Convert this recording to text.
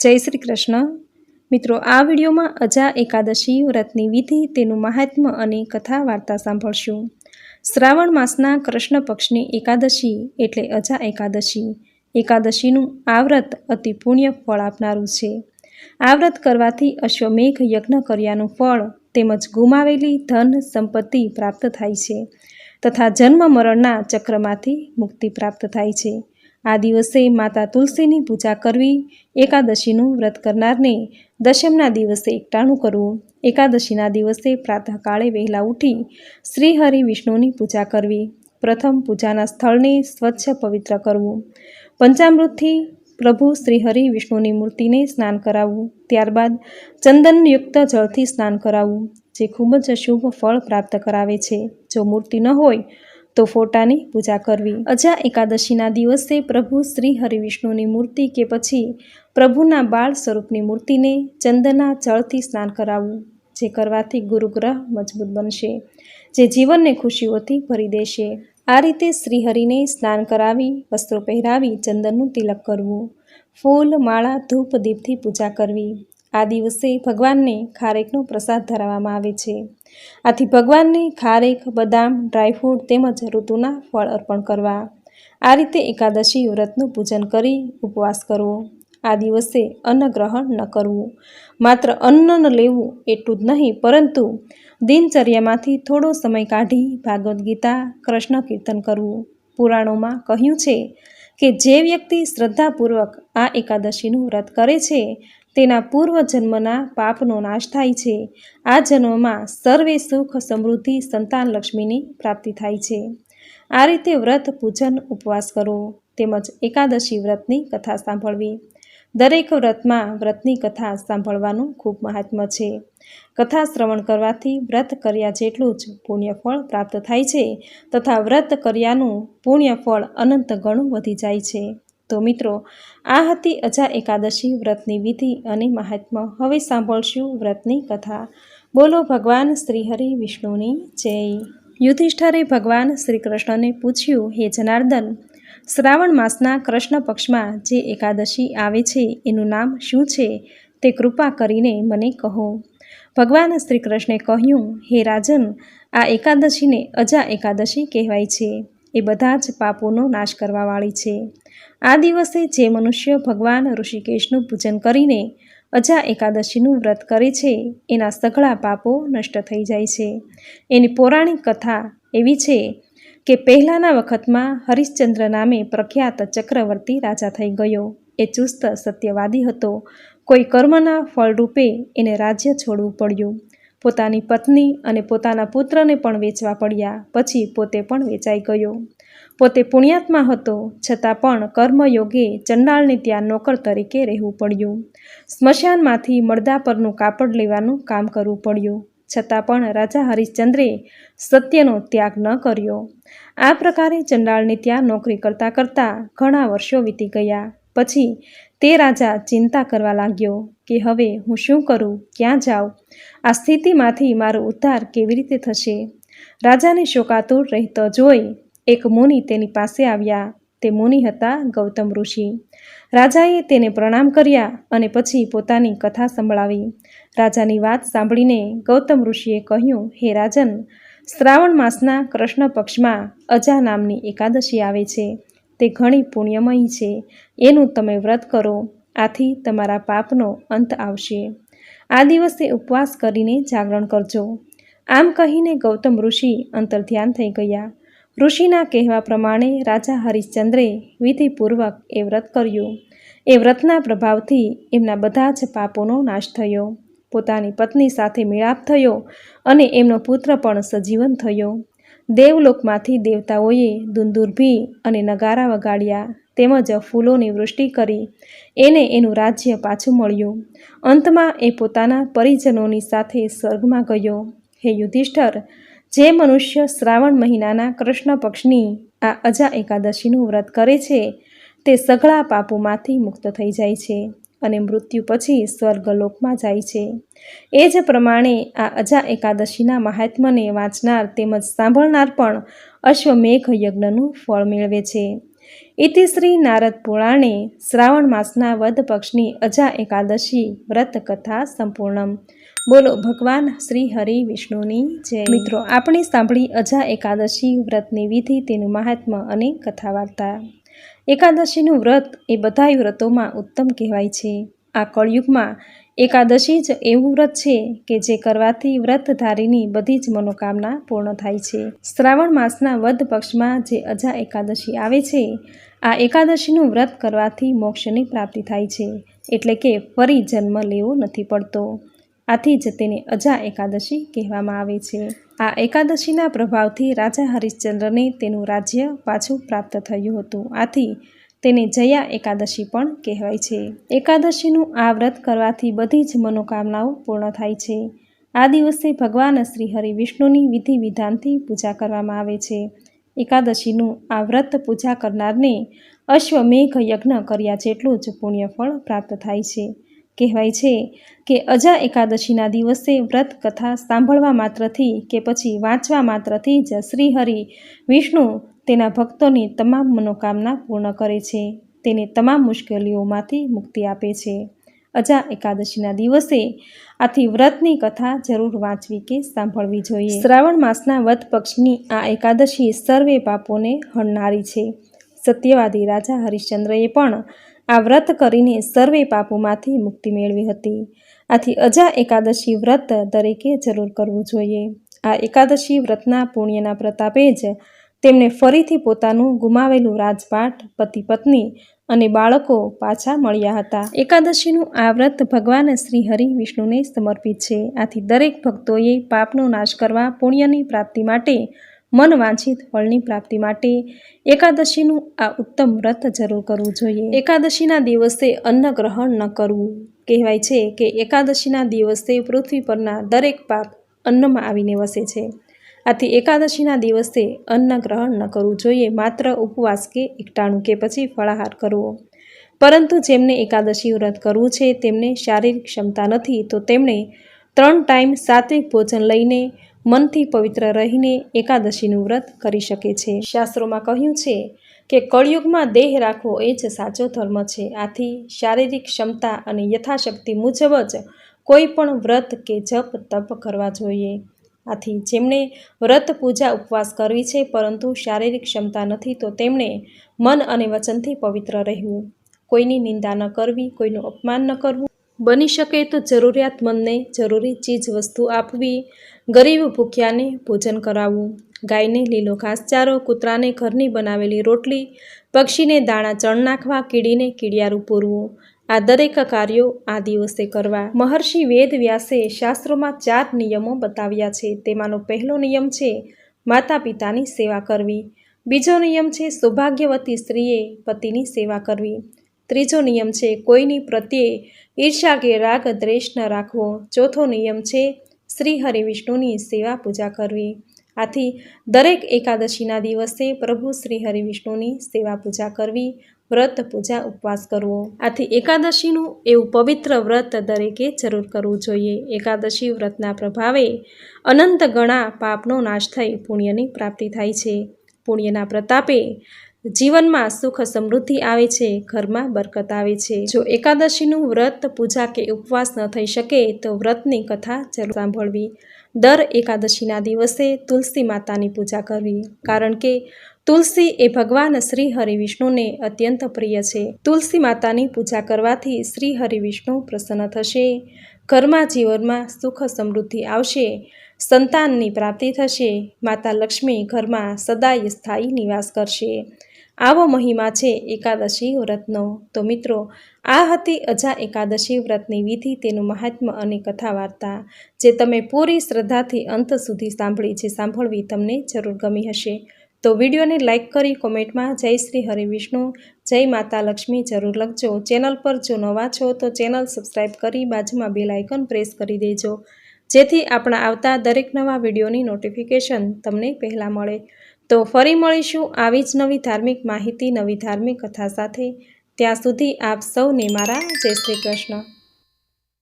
જય શ્રી કૃષ્ણ. મિત્રો, આ વિડીયોમાં અજા એકાદશી વ્રતની વિધિ, તેનું મહાત્મ્ય અને કથા વાર્તા સાંભળશું. શ્રાવણ માસના કૃષ્ણ પક્ષની એકાદશી એટલે અજા એકાદશી. એકાદશીનું આ વ્રત અતિ પુણ્ય ફળ આપનારું છે. આ વ્રત કરવાથી અશ્વમેઘ યજ્ઞ કર્યાનું ફળ તેમજ ગુમાવેલી ધન સંપત્તિ પ્રાપ્ત થાય છે તથા જન્મ મરણના ચક્રમાંથી મુક્તિ પ્રાપ્ત થાય છે. આ દિવસે માતા તુલસીની પૂજા કરવી, એકાદશીનું વ્રત કરનારને દશમના દિવસે એકટાણું કરવું. એકાદશીના દિવસે પ્રાતઃકાળે વહેલા ઉઠી શ્રી હરિ વિષ્ણુની પૂજા કરવી. પ્રથમ પૂજાના સ્થળને સ્વચ્છ પવિત્ર કરવું. પંચામૃતથી પ્રભુ શ્રી હરિ વિષ્ણુની મૂર્તિને સ્નાન કરાવવું. ત્યારબાદ ચંદનયુક્ત જળથી સ્નાન કરાવવું, જે ખૂબ જ શુભ ફળ પ્રાપ્ત કરાવે છે. જો મૂર્તિ ન હોય તો ફોટાની પૂજા કરવી. અજા એકાદશીના દિવસે પ્રભુ શ્રી હરિવિષ્ણુની મૂર્તિ કે પછી પ્રભુના બાળ સ્વરૂપની મૂર્તિને ચંદના જળથી સ્નાન કરાવવું, જે કરવાથી ગુરુગ્રહ મજબૂત બનશે, જે જીવનને ખુશીઓથી ભરી દેશે. આ રીતે શ્રીહરિને સ્નાન કરાવી, વસ્ત્રો પહેરાવી ચંદનનું તિલક કરવું, ફૂલ, માળા, ધૂપ, દીપથી પૂજા કરવી. આ દિવસે ભગવાનને ખારેકનો પ્રસાદ ધરાવવામાં આવે છે. આથી ભગવાનને ખારેક, બદામ ડ્રાયફ્રૂટ તેમજ ઋતુના ફળ અર્પણ કરવા. આ રીતે એકાદશી વ્રતનું પૂજન કરી ઉપવાસ કરવો. આ દિવસે અન્ન ગ્રહણ ન કરવું. માત્ર અન્ન ન લેવું એટલું જ નહીં, પરંતુ દિનચર્યામાંથી થોડો સમય કાઢી ભાગવદ્ ગીતા, કૃષ્ણ કીર્તન કરવું. પુરાણોમાં કહ્યું છે કે જે વ્યક્તિ શ્રદ્ધાપૂર્વક આ એકાદશીનું વ્રત કરે છે તેના પૂર્વ જન્મના પાપનો નાશ થાય છે. આ જન્મમાં સર્વે સુખ સમૃદ્ધિ સંતાન લક્ષ્મીની પ્રાપ્તિ થાય છે. આ રીતે વ્રત, પૂજન, ઉપવાસ કરવો તેમજ એકાદશી વ્રતની કથા સાંભળવી. દરેક વ્રતમાં વ્રતની કથા સાંભળવાનું ખૂબ મહાત્મ્ય છે. કથા શ્રવણ કરવાથી વ્રત કર્યા જેટલું જ પુણ્યફળ પ્રાપ્ત થાય છે તથા વ્રત કર્યાનું પુણ્યફળ અનંત ગણું વધી જાય છે. તો મિત્રો, આ હતી અજા એકાદશી વ્રતની વિધિ અને મહાત્મ્ય. હવે સાંભળશું વ્રતની કથા. બોલો ભગવાન શ્રીહરિ વિષ્ણુની જય. યુધિષ્ઠરે ભગવાન શ્રી કૃષ્ણને પૂછ્યું, હે જનાર્દન, શ્રાવણ માસના કૃષ્ણ પક્ષમાં જે એકાદશી આવે છે, એનું નામ શું છે? તે કૃપા કરીને મને કહો. ભગવાન શ્રી કૃષ્ણે કહ્યું, હે રાજન, આ એકાદશીને અજા એકાદશી કહેવાય છે. એ બધા જ પાપોનો નાશ કરવાવાળી છે. આ દિવસે જે મનુષ્ય ભગવાન ઋષિકેશનું પૂજન કરીને અજા એકાદશીનું વ્રત કરે છે, એના સઘળા પાપો નષ્ટ થઈ જાય છે. એની પૌરાણિક કથા એવી છે કે પહેલાંના વખતમાં હરિશ્ચંદ્ર નામે પ્રખ્યાત ચક્રવર્તી રાજા થઈ ગયો. એ ચુસ્ત સત્યવાદી હતો. કોઈ કર્મના ફળરૂપે એને રાજ્ય છોડવું પડ્યું. પોતાની પત્ની અને પોતાના પુત્રને પણ વેચવા પડ્યા, પછી પોતે પણ વેચાઈ ગયો. પોતે પુણ્યાત્મા હતો, છતાં પણ કર્મયોગે ચંડાળને ત્યાં નોકર તરીકે રહેવું પડ્યું. સ્મશાનમાંથી મળદા પરનું કાપડ લેવાનું કામ કરવું પડ્યું, છતાં પણ રાજા હરિશ્ચંદ્રે સત્યનો ત્યાગ ન કર્યો. આ પ્રકારે ચંડાળને ત્યાં નોકરી કરતાં કરતાં ઘણા વર્ષો વીતી ગયા, પછી તે રાજા ચિંતા કરવા લાગ્યો. કે હવે હું શું કરું? ક્યાં જાઉં? આ સ્થિતિમાંથી મારો ઉદ્ધાર કેવી રીતે થશે? રાજાને શોકાતુર રહેતો જોઈ એક મુનિ તેની પાસે આવ્યા. તે મુનિ હતા ગૌતમ ઋષિ. રાજાએ તેને પ્રણામ કર્યા અને પછી પોતાની કથા સંભળાવી. રાજાની વાત સાંભળીને ગૌતમ ઋષિએ કહ્યું, હે રાજન, શ્રાવણ માસના કૃષ્ણ પક્ષમાં અજા નામની એકાદશી આવે છે. તે ઘણી પુણ્યમયી છે. એનું તમે વ્રત કરો. આથી તમારા પાપનો અંત આવશે. આ દિવસે ઉપવાસ કરીને જાગરણ કરજો. આમ કહીને ગૌતમ ઋષિ અંતર્ધ્યાન થઈ ગયા. ઋષિના કહેવા પ્રમાણે રાજા હરિશ્ચંદ્રે વિધિપૂર્વક એ વ્રત કર્યું. એ વ્રતના પ્રભાવથી એમના બધા જ પાપોનો નાશ થયો. પોતાની પત્ની સાથે મિળાપ થયો અને એમનો પુત્ર પણ સજીવન થયો. દેવલોકમાંથી દેવતાઓએ દુંદુર્ભી અને નગારા વગાડ્યા. તેમજ ફૂલોની વૃષ્ટિ કરી. એને એનું રાજ્ય પાછું મળ્યું. અંતમાં એ પોતાના પરિજનોની સાથે સ્વર્ગમાં ગયો. હે યુધિષ્ઠર, જે મનુષ્ય શ્રાવણ મહિનાના કૃષ્ણ પક્ષની આ અજા એકાદશીનું વ્રત કરે છે, તે સઘળા પાપોમાંથી મુક્ત થઈ જાય છે અને મૃત્યુ પછી સ્વર્ગલોકમાં જાય છે. એ જ પ્રમાણે આ અજા એકાદશીના મહાત્મને વાંચનાર તેમજ સાંભળનાર પણ અશ્વમેઘ યજ્ઞનું ફળ મેળવે છે. ઇતિ શ્રી નારદ પુરાણે શ્રાવણ માસના વદ પક્ષની અજા એકાદશી વ્રત કથા સંપૂર્ણ બોલો ભગવાન શ્રી હરિ વિષ્ણુની જય. મિત્રો, આપણે સાંભળી અજા એકાદશી વ્રતની વિધિ, તેનું મહાત્મ્ય અને કથા વાર્તા એકાદશીનું વ્રત એ બધાય વ્રતોમાં ઉત્તમ કહેવાય છે. આ કળયુગમાં એકાદશી જ એવું વ્રત છે કે જે કરવાથી વ્રતધારીની બધી જ મનોકામના પૂર્ણ થાય છે. શ્રાવણ માસના વધ પક્ષમાં જે અજા એકાદશી આવે છે, આ એકાદશીનું વ્રત કરવાથી મોક્ષની પ્રાપ્તિ થાય છે, એટલે કે ફરી જન્મ લેવો નથી પડતો. આથી જ તેને અજા એકાદશી કહેવામાં આવે છે. આ એકાદશીના પ્રભાવથી રાજા હરિશ્ચંદ્રને તેનું રાજ્ય પાછું પ્રાપ્ત થયું હતું. આથી તેને જયા એકાદશી પણ કહેવાય છે. એકાદશીનું આ વ્રત કરવાથી બધી જ મનોકામનાઓ પૂર્ણ થાય છે. આ દિવસે ભગવાન શ્રી હરિ વિષ્ણુની વિધિ વિધાનથી પૂજા કરવામાં આવે છે. એકાદશીનું આ વ્રત પૂજા કરનારને અશ્વમેઘ યજ્ઞ કર્યા જેટલું જ પુણ્યફળ પ્રાપ્ત થાય છે. કહેવાય છે કે અજા એકાદશીના દિવસે વ્રત કથા સાંભળવા માત્રથી કે પછી વાંચવા માત્રથી જ શ્રી હરિ વિષ્ણુ તેના ભક્તોની તમામ મનોકામના પૂર્ણ કરે છે. તેને તમામ મુશ્કેલીઓમાંથી મુક્તિ આપે છે. અજા એકાદશીના દિવસે આથી વ્રતની કથા જરૂર વાંચવી કે સાંભળવી જોઈએ. શ્રાવણ માસના વધ પક્ષની આ એકાદશી સર્વે પાપોને હણનારી છે. સત્યવાદી રાજા હરિશ્ચંદ્રએ પણ આ વ્રત કરીને સર્વે પાપોમાંથી મુક્તિ મેળવી હતી. આથી અજા એકાદશી વ્રત દરેકે જરૂર કરવું જોઈએ. આ એકાદશી વ્રતના પુણ્યના પ્રતાપે જ તેમને ફરીથી પોતાનું ગુમાવેલું રાજપાટ, પતિ, પત્ની અને બાળકો પાછા મળ્યા હતા. એકાદશીનું આ વ્રત ભગવાન શ્રી હરિ વિષ્ણુને સમર્પિત છે. આથી દરેક ભક્તોએ પાપનો નાશ કરવા પુણ્યની પ્રાપ્તિ માટે, મન વાંછિત ફળની પ્રાપ્તિ માટે એકાદશીનું આ ઉત્તમ વ્રત જરૂર કરવું જોઈએ. એકાદશીના દિવસે અન્ન ગ્રહણ ન કરવું. કહેવાય છે કે એકાદશીના દિવસે પૃથ્વી પરના દરેક પાપ અન્નમાં આવીને વસે છે. આથી એકાદશીના દિવસે અન્ન ગ્રહણ ન કરવું જોઈએ, માત્ર ઉપવાસ કે એકટાણું કે પછી ફળાહાર કરવો. પરંતુ જેમને એકાદશી વ્રત કરવું છે, તેમને શારીરિક ક્ષમતા નથી, તો તેમણે ત્રણ ટાઈમ સાત્વિક ભોજન લઈને મનથી પવિત્ર રહીને એકાદશીનું વ્રત કરી શકે છે. શાસ્ત્રોમાં કહ્યું છે કે કળયુગમાં દેહ રાખવો એ જ સાચો ધર્મ છે. આથી શારીરિક ક્ષમતા અને યથાશક્તિ મુજબ જ કોઈ પણ વ્રત કે જપ તપ કરવા જોઈએ. આથી જેમણે વ્રત પૂજા ઉપવાસ કરવી છે, પરંતુ શારીરિક ક્ષમતા નથી, તો તેમણે મન અને વચનથી પવિત્ર રહેવું. કોઈની નિંદા ન કરવી, કોઈનું અપમાન ન કરવું. બની શકે તો જરૂરિયાતમંદને જરૂરી ચીજ વસ્તુ આપવી, ગરીબ ભૂખ્યાને ભોજન કરાવવું, ગાયને લીલો ઘાસચારો, કૂતરાને ઘરની બનાવેલી રોટલી, પક્ષીને દાણા ચણ નાખવા, કીડીને કીડિયારું પૂરવું આ દરેક કાર્યો આ દિવસે કરવા. મહર્ષિ વેદ વ્યાસે શાસ્ત્રોમાં ચાર નિયમો બતાવ્યા છે. તેમાંનો પહેલો નિયમ છે માતા પિતાની સેવા કરવી. બીજો નિયમ છે, સૌભાગ્યવતી સ્ત્રીએ પતિની સેવા કરવી. ત્રીજો નિયમ છે, કોઈની પ્રત્યે ઈર્ષા કે રાગ દ્વેષ ન રાખવો. ચોથો નિયમ છે શ્રી હરિવિષ્ણુની સેવા પૂજા કરવી. આથી દરેક એકાદશીના દિવસે પ્રભુ શ્રી હરિવિષ્ણુની સેવા પૂજા કરવી. વ્રત પૂજા ઉપવાસ કરવો. આથી એકાદશીનું એવું પવિત્ર વ્રત દરેકે જરૂર કરવું જોઈએ. એકાદશી વ્રતના પ્રભાવે અનંત ગણા પાપનો નાશ થઈ પુણ્યની પ્રાપ્તિ થાય છે. પુણ્યના પ્રતાપે જીવનમાં સુખ સમૃદ્ધિ આવે છે, ઘરમાં બરકત આવે છે. જો એકાદશીનું વ્રત પૂજા કે ઉપવાસ ન થઈ શકે, તો વ્રતની કથા જરૂર સાંભળવી. દર એકાદશીના દિવસે તુલસી માતાની પૂજા કરવી. કારણ કે તુલસી એ ભગવાન શ્રી હરિવિષ્ણુને અત્યંત પ્રિય છે. તુલસી માતાની પૂજા કરવાથી શ્રી હરિવિષ્ણુ પ્રસન્ન થશે. ઘરમાં જીવનમાં સુખ સમૃદ્ધિ આવશે. સંતાનની પ્રાપ્તિ થશે. માતા લક્ષ્મી ઘરમાં સદાય સ્થાયી નિવાસ કરશે. આવો મહિમા છે એકાદશી વ્રતનો. તો મિત્રો, આ હતી અજા એકાદશી વ્રતની વિધિ, તેનું મહાત્મ્ય અને કથા વાર્તા જે તમે પૂરી શ્રદ્ધાથી અંત સુધી સાંભળી છે સાંભળવી તમને જરૂર ગમી હશે. તો વિડીયોને લાઇક કરી કોમેન્ટમાં જય શ્રી હરિ વિષ્ણુ, જય માતા લક્ષ્મી જરૂર લખજો. ચેનલ પર જો નવા છો તો ચેનલ સબસ્ક્રાઈબ કરી બાજુમાં બેલ આઇકન પ્રેસ કરી દેજો. જેથી આપણા આવતા દરેક નવા વિડીયોની નોટિફિકેશન તમને પહેલાં મળે. તો ફરી મળીશું આવી જ નવી ધાર્મિક માહિતી, નવી ધાર્મિક કથા સાથે. ત્યાં સુધી આપ સૌને મારા જય શ્રી કૃષ્ણ.